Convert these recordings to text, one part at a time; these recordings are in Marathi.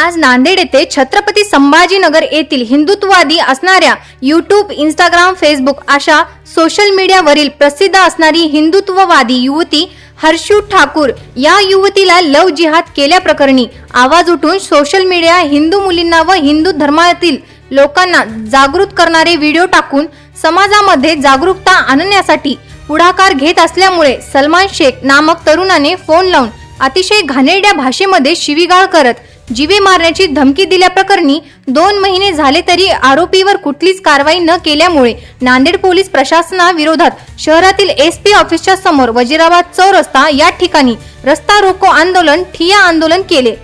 आज नांदेड येथे छत्रपती संभाजीनगर येथील हिंदुत्ववादी असणाऱ्या यूट्यूब इंस्टाग्राम फेसबुक अशा सोशल मीडियावरील प्रसिद्ध असणारी हिंदुत्ववादी युवती हर्षू ठाकूर या युवतीला लव जिहाद केल्याप्रकरणी आवाज उठून सोशल मीडिया हिंदू मुलींना व हिंदू धर्मातील लोकांना जागृत करणारे व्हिडिओ टाकून समाजामध्ये जागरूकता आणण्यासाठी पुढाकार घेत असल्यामुळे सलमान शेख नामक तरुणाने फोन लावून अतिशय घाणेरड्या भाषेमध्ये शिवीगाळ करत जीवे मारण्याची धमकी दिल्याप्रकरणी दोन महिने झाले तरी आरोपीवर कुठलीच कारवाई न केल्यामुळे नांदेड पोलीस प्रशासनाविरोधात शहरातील एस पी ऑफिसच्या समोर वजिराबाद चौरस्ता या ठिकाणी रस्ता रोको आंदोलन ठिया आंदोलन केले.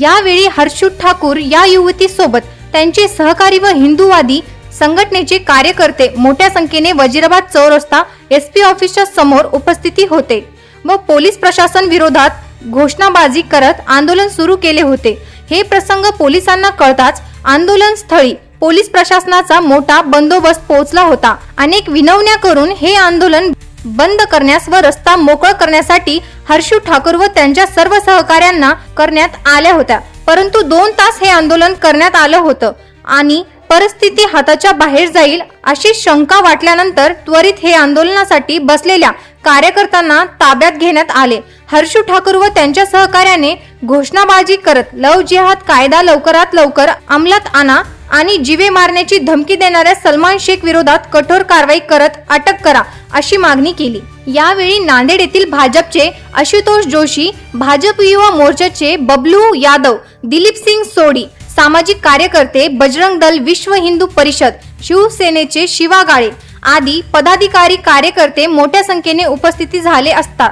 यावेळी हर्षू ठाकूर या युवतीसोबत त्यांचे सहकारी व हिंदूवादी संघटनेचे कार्यकर्ते मोठ्या संख्येने वजिराबाद चौरस्ता एस पी ऑफिसच्या समोर उपस्थिती होते. व पोलीस प्रशासन विरोधात घोषणाबाजी करत आंदोलन सुरू केले होते. हे प्रसंग पोलिसांना कळताच आंदोलन स्थळी पोलीस प्रशासनाचा मोठा बंदोबस्त पोहोचला होता. अनेक विनवण्या करून हे आंदोलन बंद करण्यास व रस्ता मोकळ करण्यासाठी हर्षू ठाकूर व त्यांच्या सर्व सहकाऱ्यांना करण्यात आल्या होत्या. परंतु दोन तास हे आंदोलन करण्यात आलं होतं आणि परिस्थिती हाताच्या बाहेर जाईल अशी शंका वाटल्यानंतर त्वरित हे आंदोलनासाठी बसलेल्या कार्यकर्त्यांना ताब्यात घेण्यात आले. हर्षू ठाकूर व त्यांच्या सहकार्याने घोषणाबाजी करत लव जिहाद कायदा लवकरात लवकर अंमलात आणा आणि जीवे मारण्याची धमकी देणाऱ्या सलमान शेख विरोधात कठोर कारवाई करत अटक करा अशी मागणी केली. यावेळी नांदेड येथील भाजपचे आशुतोष जोशी भाजप युवा मोर्चाचे बबलू यादव दिलीप सिंग सोडी सामाजिक कार्यकर्ते बजरंग दल विश्व हिंदू परिषद शिवसेनेचे शिवा गाळे आदी पदाधिकारी कार्यकर्ते मोठ्या संख्येने उपस्थिती झाले असतात.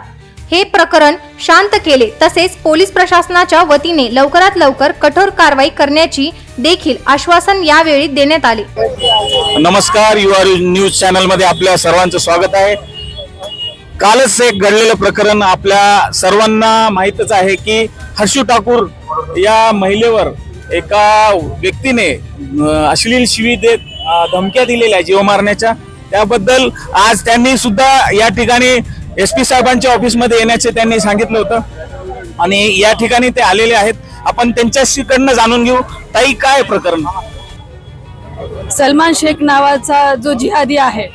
हे प्रकरण शांत केले तसेच पोलीस प्रशासनाच्या वतीने लवकरात लवकर कठोर कारवाई करण्याची देखील आश्वासन यावेळी देण्यात आले. नमस्कार युवा न्यूज चॅनलमध्ये आपल्या सर्वांचं स्वागत आहे. कालच एक घडलेलं प्रकरण आपल्या सर्वांना माहीतच आहे की हर्षू ठाकूर या महिलेवर एका व्यक्तीने अश्लील शिवी देत धमक्या दिलेल्या जीव मारण्याच्या. त्याबद्दल आज त्यांनी सुद्धा या ठिकाणी एस पी साहेबांच्या ऑफिसमध्ये येण्याचे त्यांनी सांगितलं होतं. आणि या ठिकाणी ते आलेले आहेत. आपण त्यांच्याशीकडनं जाणून घेऊ ताई काय प्रकरण? सलमान शेख नावाचा जो जिहादी आहे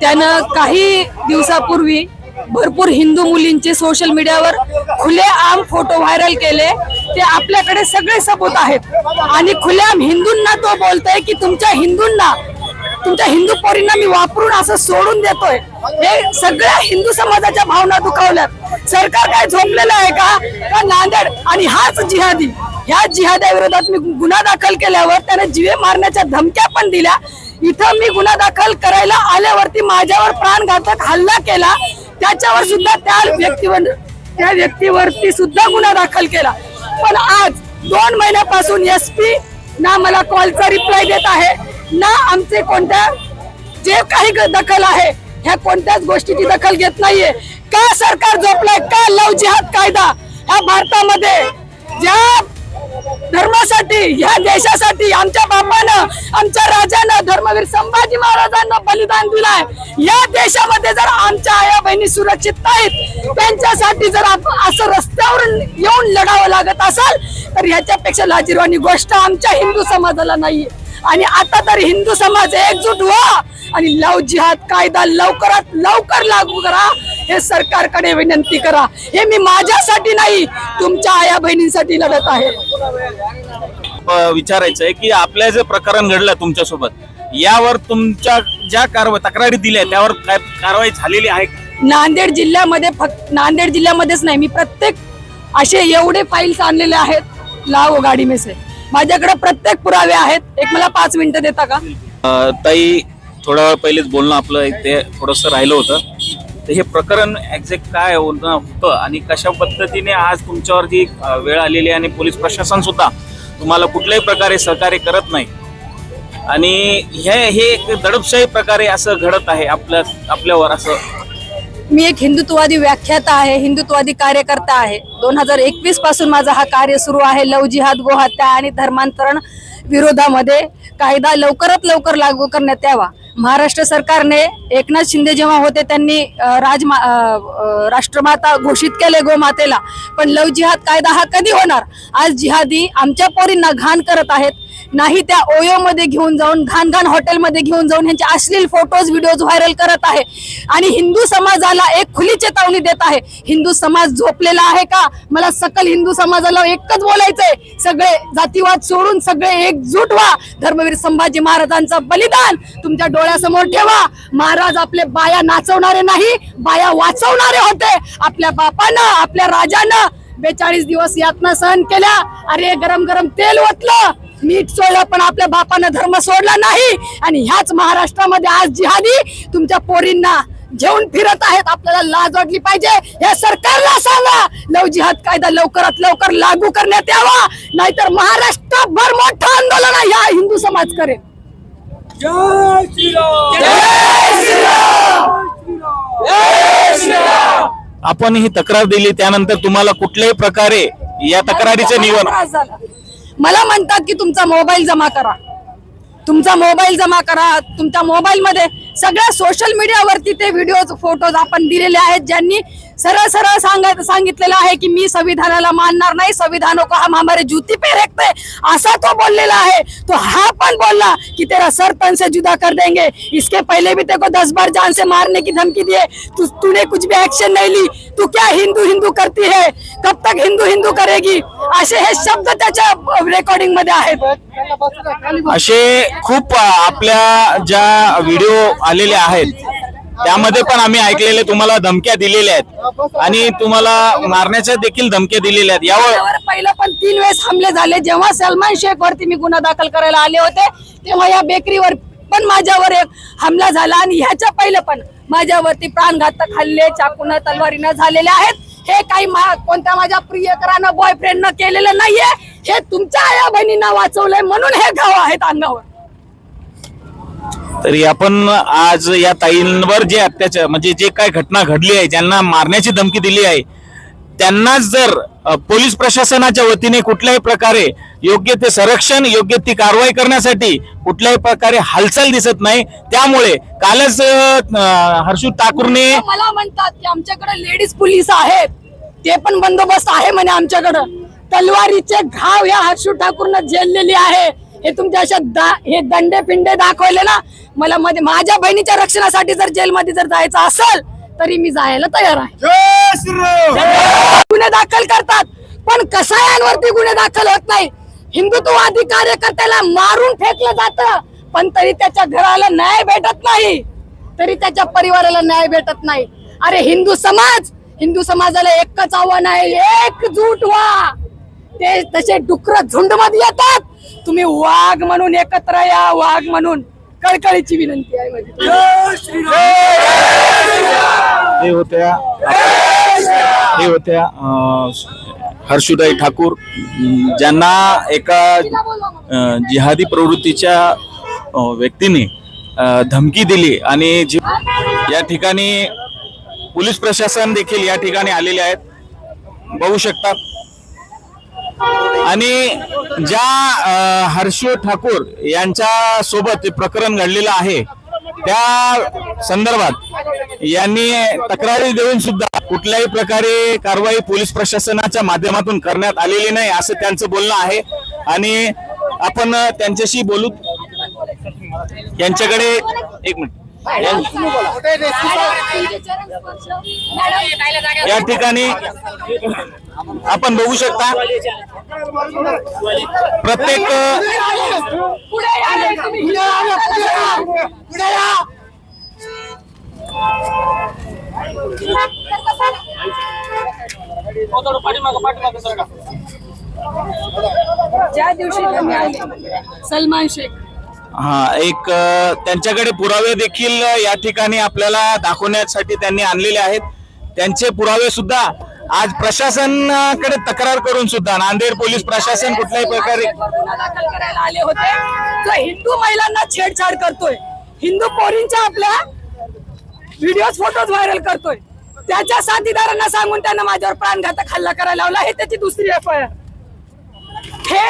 त्यानं काही दिवसापूर्वी भरपूर हिंदू मुलींचे सोशल मीडियावर खुलेआम फोटो व्हायरल केले. ते आपल्याकडे सगळे सबूत आहेत. आणि खुलेआम हिंदूंना तो बोलतोय की तुमच्या हिंदूंना तुमच्या हिंदू पोरींना मी वापरून असं सोडून देतोय. हे सगळ्या हिंदू समाजाच्या भावना दुखावल्यात. सरकार काय झोपलेलं आहे का? का नांदेड आणि हाच जिहादी. ह्या जिहाद्या विरोधात मी गुन्हा दाखल केल्यावर त्याने जीवे मारण्याच्या धमक्या पण दिल्या. इथं मी गुन्हा दाखल करायला आल्यावरती माझ्यावर प्राणघातक हल्ला केला. त्याच्यावर सुद्धा त्या व्यक्तीवर त्या व्यक्तीवरती सुद्धा गुन्हा दाखल केला. पण आज दोन महिन्यापासून एस पी ना मला कॉलचा रिप्लाय देत आहे ना आमचे कोणत्या जे काही ग- दखल आहे ह्या कोणत्याच गोष्टीची दखल घेत नाहीये. का सरकार झोपलंय? का लव जिहाद कायदा? ह्या भारतामध्ये ज्या धर्मासाठी ह्या देशासाठी आमच्या बापानं आमच्या राजानं धर्मवीर संभाजी महाराजांना बलिदान दिलाय. या देशामध्ये जर आमच्या आया बहिणी सुरक्षित नाहीत त्यांच्यासाठी जर आपण असं रस्त्यावर येऊन लढावं लागत असेल तर ह्याच्यापेक्षा लाजीरवाणी गोष्ट आमच्या हिंदू समाजाला नाहीये. आणि आता तर हिंदू समाज एकजूट व्हा आणि लव जिहाद कायदा लवकरात लवकर लागू करा. हे सरकारकडे विनंती करा. हे मी माझ्यासाठी नाही तुमच्या आया बहिणींसाठी लढत आहे. विचारायचं आहे की आपल्या जे प्रकरण घडलं तुमच्यासोबत यावर तुमच्या ज्या कारवाई तक्रारी दिल्या त्यावर काय कारवाई झालेली आहे? नांदेड जिल्ह्यामध्ये फक्त नांदेड जिल्ह्यामध्येच नाही मी प्रत्येक असे एवढे फाईल्स आणलेले आहेत लाव गाडी में से माझ्याकडे प्रत्येक पुरावे आहेत. एक मला पाच मिनिटं देता का? ताई थोडा वेळ पहिलेच बोलणं आपलं ते थोडंसं राहिलं होतं. तर हे प्रकरण एक्झॅक्ट काय होतं होतं आणि कशा पद्धतीने आज तुमच्यावर जी वेळ आलेली आहे आणि पोलीस प्रशासन सुद्धा तुम्हाला कुठल्याही प्रकारे सहकार्य करत नाही. आणि हे हे एक दडपशाही प्रकारे असं घडत आहे आपल्या आपल्यावर असं. मी एक हिंदुत्ववादी व्याख्याता आहे हिंदुत्ववादी कार्यकर्ता आहे. दोन हजार एकवीसपासून माझा हा कार्य सुरू आहे. लव जिहाद गोहत्या आणि धर्मांतरण विरोधामध्ये कायदा लवकरात लवकर लागू करण्यात यावा. महाराष्ट्र सरकारने एकनाथ शिंदे जेव्हा होते त्यांनी राजमा राष्ट्रमाता घोषित केले गोमातेला पण लव जिहाद कायदा हा कधी होणार? आज जिहादी आमच्या पोरींना घाण करत आहेत. नाही त्या ओयो मध्ये घेऊन जाऊन घाण घाण हॉटेलमध्ये घेऊन जाऊन ह्यांचे अश्लील फोटोज व्हिडिओज व्हायरल करत आहे. आणि हिंदू समाजाला एक खुली चेतावणी देत आहे. हिंदू समाज झोपलेला आहे का? मला सकल हिंदू समाजाला एकच बोलायचंय. सगळे जातीवाद सोडून सगळे एकजूट व्हा. धर्मवीर संभाजी महाराजांचा बलिदान तुमच्या डोळ्यासमोर ठेवा. महाराज आपले बाया नाचवणारे नाही बाया वाचवणारे होते. आपल्या बापानं आपल्या राजानं बेचाळीस दिवस यातना सहन केल्या. अरे गरम गरम तेल ओतलं. मीठ सोडलं पण आपल्या बापानं धर्म सोडला नाही. आणि ह्याच महाराष्ट्रामध्ये आज जिहादी तुमच्या पोरींना घेऊन फिरत आहेत. आपल्याला लाज वाटली पाहिजे. या सरकारला सांगा. लव जिहाद कायदा लवकरात लवकर लागू करण्यात यावा. नाहीतर महाराष्ट्रभर मोठं आंदोलन आहे. या हिंदू समाज करेल आपण ही तक्रार दिली. त्यानंतर तुम्हाला कुठल्याही प्रकारे या तक्रारीचं निवन. मला म्हणतात की तुमचा मोबाईल जमा करा. तुमचा मोबाईल जमा करा. तुमच्या मोबाईलमध्ये सगळ्या सोशल मीडियावरती ते व्हिडिओ फोटोज आपण दिलेले आहेत ज्यांनी सरळ सरळ सांगितलेलं आहे की मी संविधानाला मानणार नाही संविधानों को हम हमारे जूती पे रखते असा तो बोललेला आहे. तो हा पण बोलला की तेरा सर तन से जुदा कर देंगे. इसके पहले भी तेको दस बार जान से मारने की धमकी दिए तू तूने कुछ भी एक्शन नहीं ली. तू क्या हिंदू हिंदू करती है? कब तक हिंदू हिंदू करेगी? असे हे शब्द त्याच्या रेकॉर्डिंगमध्ये आहेत. असे खूप आपल्या ज्या व्हिडिओ आलेले आहेत त्यामध्ये पण आम्ही ऐकलेले तुम्हाला धमक्या दिलेल्या आहेत. आणि तुम्हाला मारण्याच्या देखील धमक्या दिलेल्या आहेत. यावर त्यावर पहिलं पण तीन वेळेस हमले झाले. जेव्हा सलमान शेख वरती मी गुन्हा दाखल करायला आले होते तेव्हा या बेकरीवर पण माझ्यावर एक हमला झाला आणि ह्याच्या पहिलं पण माझ्यावरती प्राणघातक हल्ले चाकून तलवारीनं झालेले आहेत. हे काही मा- कोणत्या माझ्या प्रियकरानं बॉयफ्रेंडनं केलेलं नाहीये. हे तुमच्या आया बहिणींना वाचवलंय म्हणून हे गाव आहेत अंगावर. तरी आपण आज या ताईंवर जे अत्याचार म्हणजे जे काय घटना घडली आहे ज्यांना मारण्याची धमकी दिली आहे त्यांनाच जर पोलीस प्रशासनाच्या वतीने कुठल्याही प्रकारे योग्य ते संरक्षण योग्य ती कारवाई करण्यासाठी कुठल्याही प्रकारे हालचाल दिसत नाही. त्यामुळे कालच हर्षू ठाकूरने मला म्हणतात की आमच्याकडे लेडीज पोलीस आहेत. ते पण बंदोबस्त आहे म्हणे आमच्याकडं. तलवारीचे घाव या हर्षू ठाकूरनं झेललेली आहे. हे तुमच्या अशा दा- हे दंडे पिंडे दाखवले ना मला मध्ये माझ्या बहिणीच्या रक्षणासाठी जर जेलमध्ये जर जायचं असेल तरी मी जायला तयार आहे. गुन्हे दाखल करतात. पण कसायांवरती गुन्हे दाखल होत नाही? हिंदुत्ववादी कार्यकर्त्याला मारून फेकलं जातं पण तरी त्याच्या घराला न्याय भेटत नाही. तरी त्याच्या परिवाराला न्याय भेटत नाही. अरे हिंदू समाज हिंदू समाजाला एकच आव्हान आहे एकजूट व्हा. ते तसे डुकर झुंडमध्ये येतात. तुम्ही वाघ म्हणून एकत्र या वाघ म्हणून कळकळीची विनंती आहे माझी. हे होत्या. हे होत्या हर्षुदाई ठाकूर ज्यांना एका जिहादी प्रवृत्तीच्या व्यक्तीने धमकी दिली आणि जी या ठिकाणी पोलीस प्रशासन देखील या ठिकाणी आलेले आहेत. बघू शकतात आणि ज्या अ, हर्षो ठाकूर यांच्या सोबत प्रकरण घडलेलं आहे त्या संदर्भात यांनी तक्रारी देऊन सुद्धा कुठल्याही प्रकारे कारवाई पोलीस प्रशासनाच्या माध्यमातून करण्यात आलेली नाही असं त्यांचं बोलणं आहे. आणि आपण त्यांच्याशी बोलू. यांच्याकडे एक मिनिट. या ठिकाणी आपण बघू शकता प्रत्येक पुढे या रे तुम्ही. पुढे या. ज्या दिवशी तुम्ही आले सलमान शेख हा एक त्यांच्याकडे पुरावे देखील या ठिकाणी आपल्याला दाखवण्यासाठी त्यांनी आणलेले आहेत. त्यांचे पुरावे सुद्धा आज प्रशासनाकडे तक्रार करून सुद्धा नांदेड पोलीस प्रशासन कुठल्याही प्रकारे गुन्हा दाखल करायला आले होते? जो हिंदू महिलांना छेडछाड करतोय. हिंदू पोरींच्या आपल्या व्हिडिओ फोटोज व्हायरल करतोय. त्याच्या साथीदारांना सांगून त्यांना माझ्यावर प्राणघातक हल्ला करायला लावला. हे त्याची दुसरी एफ आय आर हे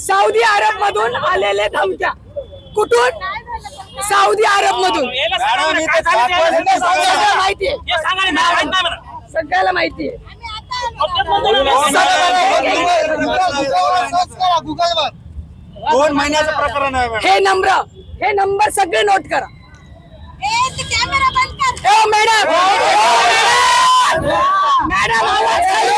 सौदी अरब मधून आलेले धमक्या. कुठून? सौदी अरब मधून माहितीये सगळ्याला माहितीये दोन महिन्याचं प्रकरण आहे मॅडम. हे नंबर हे नंबर सगळे नोट करा. कॅमेरा बंद कर. ए मॅडम! मॅडम! आवाज खाली.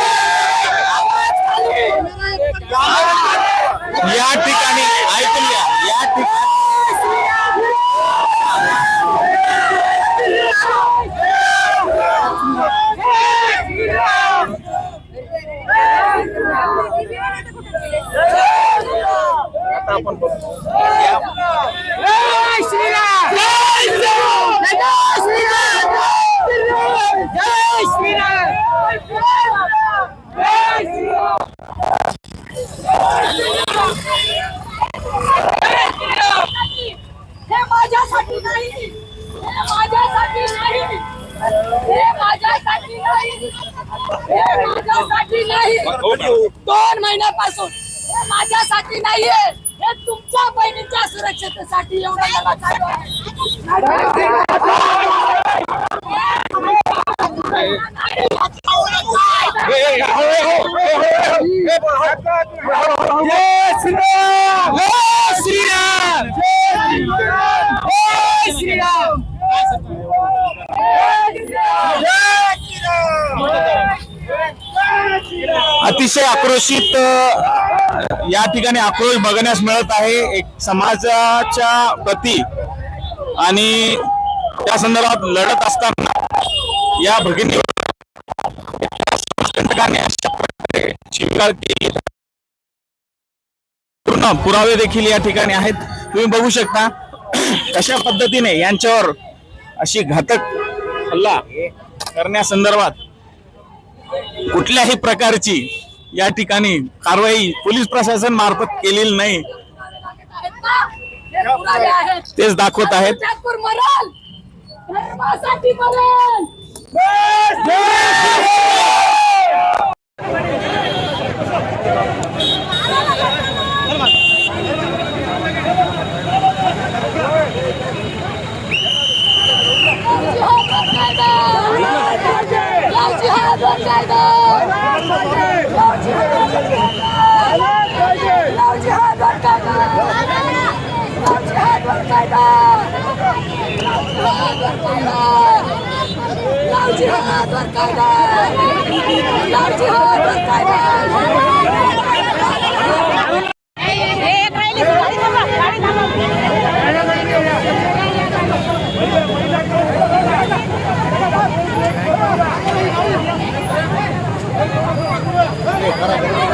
आवाज खाली. या ठिकाणी ऐकून घ्या. या ठिकाणी. आता आपण श्रीराम माझ्यासाठी नाही हे माझ्यासाठी नाही दोन महिन्यापासून हे माझ्यासाठी नाहीये हे तुमच्या बहिणीच्या सुरक्षेसाठी एवढं मला चालू श्रीराम जय श्रीराम जय श्रीराम अतिशय आक्रोशित या ठिकाणी आक्रोश बघण्यास मिळत आहे. एक समाजाच्या प्रती आणि त्या संदर्भात लढत असताना या भगिनी पूर्ण पुरावे देखील या ठिकाणी आहेत. तुम्ही बघू शकता कशा पद्धतीने यांच्यावर अशी घातक हल्ला करण्यासंदर्भात कुठल्याही प्रकारची या ठिकाणी कारवाई पोलीस प्रशासन मार्फत केलेली नाही. तेच दाखवत आहेत. ठाकूर 老板娘